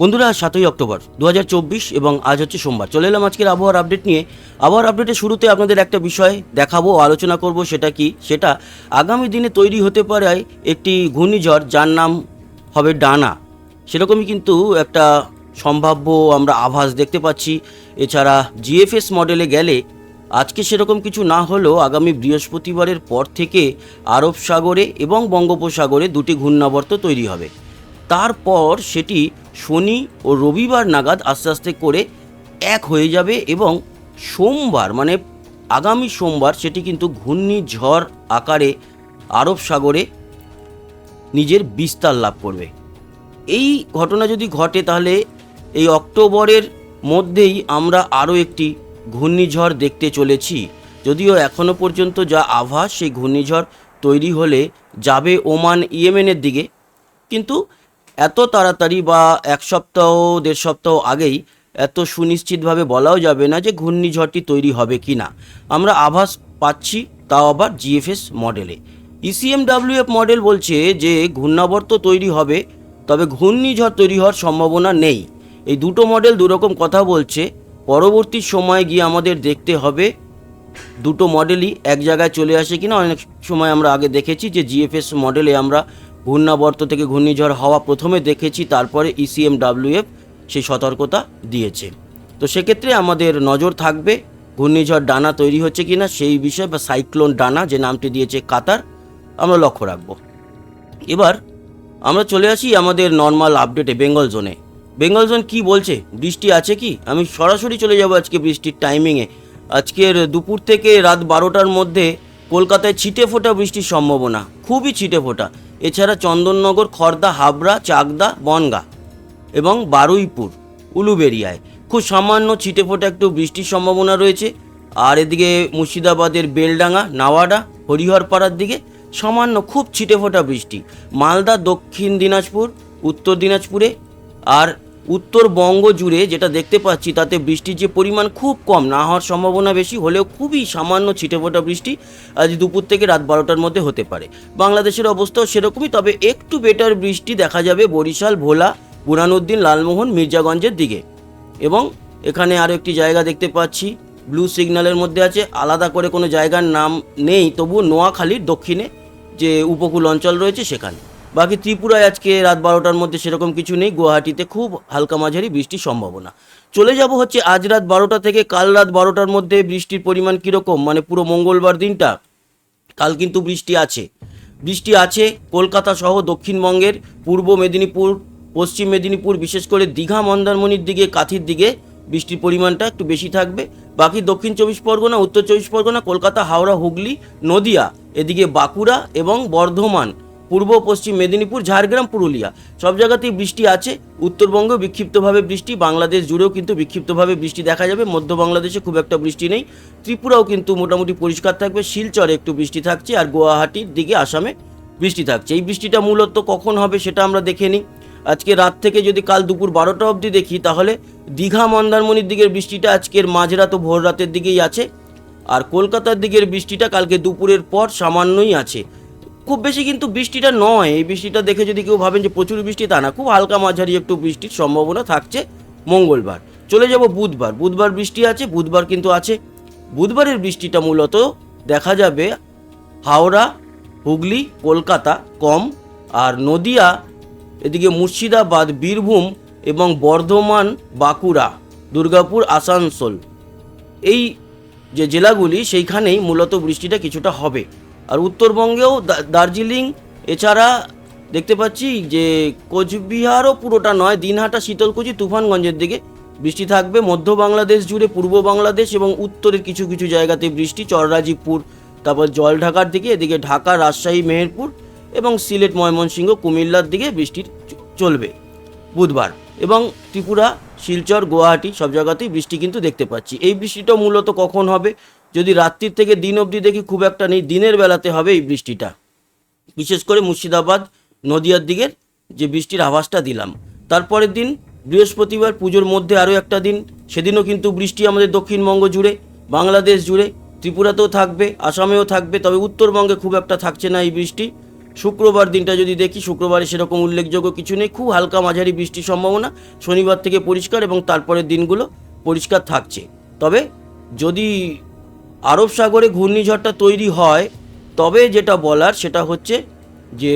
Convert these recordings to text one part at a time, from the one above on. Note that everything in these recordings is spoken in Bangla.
বন্ধুরা, সাতই অক্টোবর দু হাজার চব্বিশ এবং আজ হচ্ছে সোমবার। চলে এলাম আজকের আবহাওয়ার আপডেট নিয়ে। আবহাওয়ার আপডেটের শুরুতে আপনাদের একটা বিষয় দেখাবো, আলোচনা করব, সেটা কি? সেটা আগামী দিনে তৈরি হতে পারে একটি ঘূর্ণিঝড়, যার নাম হবে ডানা। সেরকমই কিন্তু একটা সম্ভাব্য আমরা আভাস দেখতে পাচ্ছি। এছাড়া জিএফএস মডেলে গেলে আজকে সেরকম কিছু না হলেও আগামী বৃহস্পতিবারের পর থেকে আরব সাগরে এবং বঙ্গোপসাগরে দুটি ঘূর্ণাবর্ত তৈরি হবে। তারপর সেটি শনি ও রবিবার নাগাদ আস্তে আস্তে করে এক হয়ে যাবে এবং সোমবার মানে আগামী সোমবার সেটি কিন্তু ঘূর্ণিঝড় আকারে আরব সাগরে নিজের বিস্তার লাভ করবে। এই ঘটনা যদি ঘটে তাহলে এই অক্টোবরের মধ্যেই আমরা আরও একটি ঘূর্ণিঝড় দেখতে চলেছি। যদিও এখনও পর্যন্ত যা আভাস সেই ঘূর্ণিঝড় তৈরি হলে যাবে ওমান, ইয়েমেনের দিকে। কিন্তু এত তাড়াতাড়ি বা এক সপ্তাহ, দেড় সপ্তাহ আগেই এত সুনিশ্চিতভাবে বলাও যাবে না যে ঘূর্ণিঝড়টি তৈরি হবে কি না। আমরা আভাস পাচ্ছি তাও আবার জিএফএস মডেলে। ইসিএমডাব্লিউএফ মডেল বলছে যে ঘূর্ণাবর্ত তৈরি হবে, তবে ঘূর্ণিঝড় তৈরি হওয়ার সম্ভাবনা নেই। এই দুটো মডেল দুরকম কথা বলছে। পরবর্তী সময়ে গিয়ে আমাদের দেখতে হবে। দুটো মডেলই এক জায়গায় চলে আসে কিনা, অনেক সময় আমরা আগে দেখেছি যে জিএফএস মডেলে আমরা ঘূর্ণাবর্ত থেকে ঘূর্ণিঝড় হওয়া প্রথমে দেখেছি, তারপরে E ইসিএমডাব্লিউএফ সেই সতর্কতা দিয়েছে। তো সেক্ষেত্রে আমাদের নজর থাকবে, ঘূর্ণিঝড় ডানা তৈরি হচ্ছে কি না সেই বিষয়ে, বা সাইক্লোন ডানা যে নামটি দিয়েছে কাতার, আমরা লক্ষ্য রাখব। এবার আমরা চলে আসি আমাদের নর্মাল আপডেটে বেঙ্গল জোনে বেঙ্গল জোন কী বলছে? বৃষ্টি আছে কি? আমি সরাসরি চলে যাব আজকে বৃষ্টির টাইমিংয়ে আজকের দুপুর থেকে রাত বারোটার মধ্যে কলকাতায় ছিটে ফোটা বৃষ্টির সম্ভাবনা, খুবই ছিটে ফোটা। এছাড়া চন্দননগর, খর্দা, হাবড়া, চাকদা, বনগা এবং বারুইপুর, উলুবেরিয়ায়। খুব সামান্য ছিটে ফোটা একটু বৃষ্টির সম্ভাবনা রয়েছে। আর এদিকে মুর্শিদাবাদের বেলডাঙ্গা, নাওয়াডা, হরিহরপাড়ার দিকে সামান্য খুব ছিটে ফোটা বৃষ্টি। মালদা, দক্ষিণ দিনাজপুর, উত্তর দিনাজপুরে আর উত্তরবঙ্গ জুড়ে যেটা দেখতে পাচ্ছি, তাতে বৃষ্টির যে পরিমাণ খুব কম, না হওয়ার সম্ভাবনা বেশি, হলেও খুবই সামান্য ছিটেফোঁটা বৃষ্টি আজ দুপুর থেকে রাত বারোটার মধ্যে হতে পারে। বাংলাদেশের অবস্থাও সেরকমই, তবে একটু বেটার বৃষ্টি দেখা যাবে বরিশাল, ভোলা বুরানুদ্দিন লালমোহন, মির্জাগঞ্জের দিকে। এবং এখানে আরও একটি জায়গা দেখতে পাচ্ছি ব্লু সিগন্যালের মধ্যে আছে, আলাদা করে কোনো জায়গার নাম নেই, তবুও নোয়াখালীর দক্ষিণে যে উপকূল অঞ্চল রয়েছে সেখানে। বাকি ত্রিপুরায় আজকে রাত বারোটার মধ্যে সেরকম কিছু নেই। গুয়াহাটিতে খুব হালকা মাঝারি বৃষ্টির সম্ভাবনা। চলে যাব হচ্ছে আজ রাত বারোটা থেকে কাল রাত বারোটার মধ্যে বৃষ্টির পরিমাণ কীরকম? মানে পুরো মঙ্গলবার দিনটা, কাল কিন্তু বৃষ্টি আছে। বৃষ্টি আছে কলকাতা সহ দক্ষিণবঙ্গের, পূর্ব মেদিনীপুর, পশ্চিম মেদিনীপুর, বিশেষ করে দীঘা, মন্দারমণির দিকে, কাথির দিকে বৃষ্টির পরিমাণটা একটু বেশি থাকবে। বাকি দক্ষিণ চব্বিশ পরগনা, উত্তর চব্বিশ পরগনা, কলকাতা, হাওড়া, হুগলি, নদিয়া, এদিকে বাঁকুড়া এবং বর্ধমান। পূর্ব পশ্চিম মেদিনীপুর, ঝাড়গ্রাম, পুরুলিয়া। সব জায়গাতেই বৃষ্টি আছে। উত্তরবঙ্গে বিক্ষিপ্তভাবে বৃষ্টি, বাংলাদেশ জুড়েও কিন্তু বিক্ষিপ্তভাবে বৃষ্টি দেখা যাবে। মধ্য বাংলাদেশে খুব একটা বৃষ্টি নেই। ত্রিপুরাও কিন্তু মোটামুটি পরিষ্কার থাকবে। শিলচরে একটু বৃষ্টি থাকছে আর গুয়াহাটির দিকে আসামে বৃষ্টি থাকছে। এই বৃষ্টিটা মূলত কখন হবে সেটা আমরা দেখে নিই। আজকে রাত থেকে যদি কাল দুপুর বারোটা অবধি দেখি, তাহলে দীঘা মন্দারমণির দিকের বৃষ্টিটা আজকের মাঝরাত ও ভোর রাতের দিকেই আছে। আর কলকাতার দিকের বৃষ্টিটা কালকে দুপুরের পর সামান্যই আছে। খুব বেশি কিন্তু বৃষ্টিটা নয়। এই বৃষ্টিটা দেখে যদি কেউ ভাবেন যে প্রচুর বৃষ্টি, তা না। খুব হালকা মাঝারি একটু বৃষ্টির সম্ভাবনা থাকছে মঙ্গলবার। চলে যাব বুধবার। বুধবার বৃষ্টি আছে, বুধবার কিন্তু আছে। বুধবারের বৃষ্টিটা মূলত দেখা যাবে হাওড়া, হুগলি, কলকাতা, কম আর নদিয়া, এদিকে মুর্শিদাবাদ, বীরভূম এবং বর্ধমান, বাঁকুড়া, দুর্গাপুর, আসানসোল। এই যে জেলাগুলি, সেইখানেই মূলত বৃষ্টিটা কিছুটা হবে। আর উত্তরবঙ্গেও দার্জিলিং, এছাড়া দেখতে পাচ্ছি যে কোচবিহারও পুরোটা নয়, দিনহাটা, শীতলকুচি, তুফানগঞ্জের দিকে বৃষ্টি থাকবে। মধ্য বাংলাদেশ জুড়ে পূর্ব বাংলাদেশ এবং উত্তরের কিছু কিছু জায়গাতে বৃষ্টি, চররাজীপুর, তারপর জলঢাকার দিকে, এদিকে ঢাকা, রাজশাহী, মেহেরপুর এবং সিলেট, ময়মনসিংহ, কুমিল্লার দিকে বৃষ্টি চলবে বুধবার এবং ত্রিপুরা, শিলচর, গুয়াহাটি সব জায়গাতেই বৃষ্টি কিন্তু দেখতে পাচ্ছি। এই বৃষ্টিটা মূলত কখন হবে যদি রাত্রির থেকে দিন অবধি দেখি খুব একটা নেই, দিনের বেলাতে হবে এই বৃষ্টিটা। বিশেষ করে মুর্শিদাবাদ, নদিয়ার দিকের যে বৃষ্টির আভাসটা দিলাম। তারপরের দিন বৃহস্পতিবার পুজোর মধ্যে আরও একটা দিন, সেদিনও কিন্তু বৃষ্টি আমাদের দক্ষিণবঙ্গ জুড়ে, বাংলাদেশ জুড়ে, ত্রিপুরাতেও থাকবে, আসামেও থাকবে, তবে উত্তরবঙ্গে খুব একটা থাকছে না এই বৃষ্টি। শুক্রবার দিনটা যদি দেখি, শুক্রবারে সেরকম উল্লেখযোগ্য কিছু নেই, খুব হালকা মাঝারি বৃষ্টির সম্ভাবনা, শনিবার থেকে পরিষ্কার এবং তারপরের দিনগুলো পরিষ্কার থাকছে। তবে যদি আরব সাগরে ঘূর্ণিঝড়টা তৈরি হয়, তবে যেটা বলার সেটা হচ্ছে যে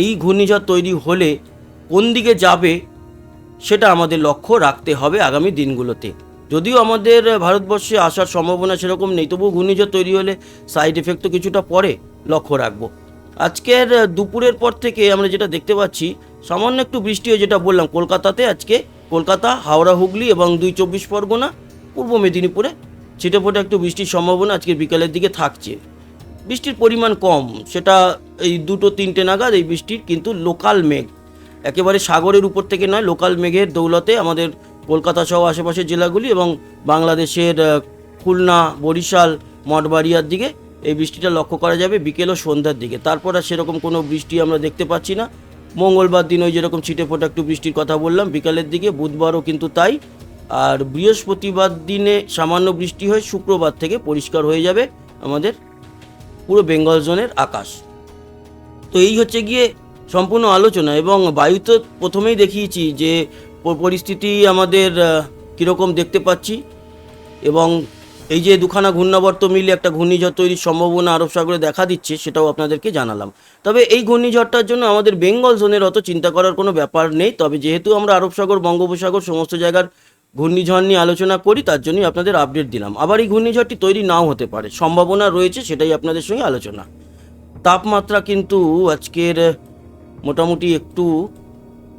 এই ঘূর্ণিঝড় তৈরি হলে কোন দিকে যাবে সেটা আমাদের লক্ষ্য রাখতে হবে আগামী দিনগুলোতে। যদিও আমাদের ভারতবর্ষে আসার সম্ভাবনা সেরকম নেই, তবুও ঘূর্ণিঝড় তৈরি হলে সাইড এফেক্ট তো কিছুটা পরে লক্ষ্য রাখব। আজকের দুপুরের পর থেকে আমরা যেটা দেখতে পাচ্ছি, সামান্য একটু বৃষ্টি হয়ে যেটা বললাম, কলকাতাতে আজকে কলকাতা, হাওড়া, হুগলি এবং দুই চব্বিশ পরগনা, পূর্ব মেদিনীপুরে ছিটেফোঁটে একটু বৃষ্টির সম্ভাবনা আজকে বিকালের দিকে থাকছে। বৃষ্টির পরিমাণ কম, সেটা এই দুটো তিনটে নাগাদ এই বৃষ্টির, কিন্তু লোকাল মেঘ। একেবারে সাগরের উপর থেকে নয়, লোকাল মেঘের দৌলতে আমাদের কলকাতা সহ আশেপাশের জেলাগুলি এবং বাংলাদেশের খুলনা, বরিশাল, মঠবাড়িয়ার দিকে এই বৃষ্টিটা লক্ষ্য করা যাবে বিকেল ও সন্ধ্যার দিকে। তারপর আর সেরকম কোনো বৃষ্টি আমরা দেখতে পাচ্ছি না। মঙ্গলবার দিন ওই যেরকম ছিটে ফোটা একটু বৃষ্টির কথা বললাম, বিকালের দিকে, বুধবারও কিন্তু তাই। আর বৃহস্পতিবার দিনে সামান্য বৃষ্টি হয়, শুক্রবার থেকে পরিষ্কার হয়ে যাবে আমাদের পুরো বেঙ্গল জোনের আকাশ। তো এই হচ্ছে গিয়ে সম্পূর্ণ আলোচনা এবং বায়ু তো প্রথমেই দেখিয়েছি যে পরিস্থিতি আমাদের কীরকম দেখতে পাচ্ছি এবং এই যে দুখানা ঘূর্ণাবর্ত মিলে একটা ঘূর্ণিঝড় তৈরির সম্ভাবনা আরব সাগরে দেখা দিচ্ছে সেটাও আপনাদেরকে জানালাম। তবে এই ঘূর্ণিঝড়টার জন্য আমাদের বেঙ্গল জোনের অত চিন্তা করার কোনো ব্যাপার নেই, তবে যেহেতু আমরা আরব সাগর, বঙ্গোপসাগর সমস্ত জায়গার ঘূর্ণিঝড় নিয়ে আলোচনা করি, তার জন্যই আপনাদের আপডেট দিলাম। আবার এই ঘূর্ণিঝড়টি তৈরি নাও হতে পারে। সম্ভাবনা রয়েছে, সেটাই আপনাদের সঙ্গে আলোচনা। তাপমাত্রা কিন্তু আজকের মোটামুটি একটু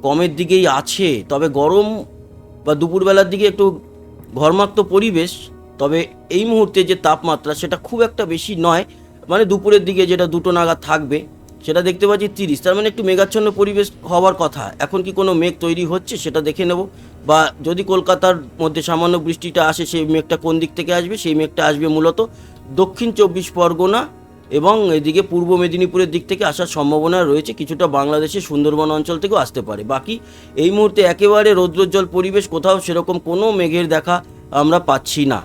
কমের দিকেই আছে, তবে গরম বা দুপুরবেলার দিকে একটু ঘর্মাক্ত পরিবেশ, তবে এই মুহূর্তে যে তাপমাত্রা সেটা খুব একটা বেশি নয় মানে দুপুরের দিকে যেটা দুটো নাগাদ থাকবে, সেটা দেখতে পাচ্ছি তিরিশ। তার মানে একটু মেঘাচ্ছন্ন পরিবেশ হওয়ার কথা। এখন কি কোনো মেঘ তৈরি হচ্ছে সেটা দেখে নেব। বা যদি কলকাতার মধ্যে সামান্য বৃষ্টিটা আসে, সেই মেঘটা কোন দিক থেকে আসবে? সেই মেঘটা আসবে মূলত দক্ষিণ চব্বিশ পরগনা এবং এদিকে পূর্ব মেদিনীপুরের দিক থেকে আসার সম্ভাবনা রয়েছে। কিছুটা বাংলাদেশের সুন্দরবন অঞ্চল থেকেও আসতে পারে। বাকি এই মুহূর্তে একেবারে রৌদ্রোজ্জ্বল পরিবেশ, কোথাও সেরকম কোনো মেঘের দেখা আমরা পাচ্ছি না।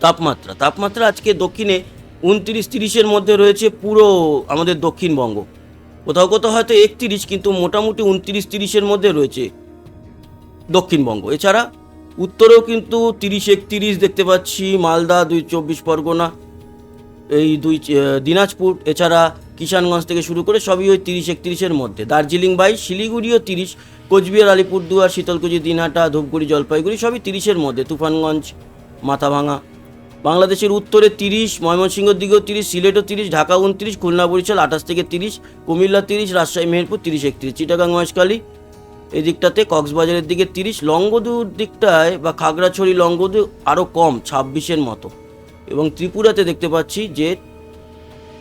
তাপমাত্রা তাপমাত্রা আজকে দক্ষিণে উনত্রিশ তিরিশের মধ্যে রয়েছে পুরো আমাদের দক্ষিণবঙ্গ। কোথাও কোথাও হয়তো একত্রিশ, কিন্তু মোটামুটি উনত্রিশ তিরিশের মধ্যে রয়েছে। দক্ষিণবঙ্গ। এছাড়া উত্তরেও কিন্তু তিরিশ একত্রিশ দেখতে পাচ্ছি, মালদা দুই চব্বিশ পরগনা, এই দুই দিনাজপুর, এছাড়া কিষানগঞ্জ থেকে শুরু করে সবই ওই তিরিশ একত্রিশের মধ্যে। দার্জিলিং বাইশ শিলিগুড়িও তিরিশ, কোচবিহার, আলিপুরদুয়ার, শীতলকুচি, দিনহাটা, ধূপগুড়ি, জলপাইগুড়ি সবই তিরিশের মধ্যে। তুফানগঞ্জ মাথাভাঙা বাংলাদেশের উত্তরে তিরিশ, ময়মনসিংহের দিকেও তিরিশ, সিলেটও তিরিশ, ঢাকা উনত্রিশ, খুলনা, বরিশাল আঠাশ থেকে তিরিশ, কুমিল্লা তিরিশ, রাজশাহী, মেহেরপুর তিরিশ একত্রিশ, চিটাগাং, মহেশখালী এই দিকটাতে কক্সবাজারের দিকে তিরিশ, লংগদুর দিকটায় বা খাগড়াছড়ি লংগদু আরও কম, ছাব্বিশের মতো। এবং ত্রিপুরাতে দেখতে পাচ্ছি যে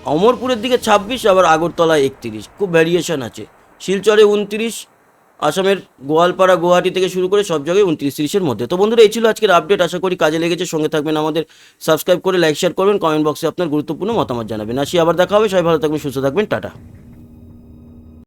অমরপুরের দিকে ছাব্বিশ, আবার আগরতলায় একত্রিশ। খুব ভ্যারিয়েশন আছে। শিলচরে উনত্রিশ, আসামের গোয়ালপাড়া, গুয়াহাটি থেকে শুরু করে সব জায়গায় উনত্রিশ, তিরিশের মধ্যে। তো বন্ধুরা, এই ছিল আজকের আপডেট আশা করি কাজে লেগেছে। সঙ্গে থাকবেন আমাদের। সাবস্ক্রাইব করে লাইক শেয়ার করবেন। কমেন্ট বক্সে আপনার গুরুত্বপূর্ণ মতামত জানাবেন। আসি, আবার দেখা হবে। সবাই ভালো থাকবেন, সুস্থ থাকবেন। টাটা।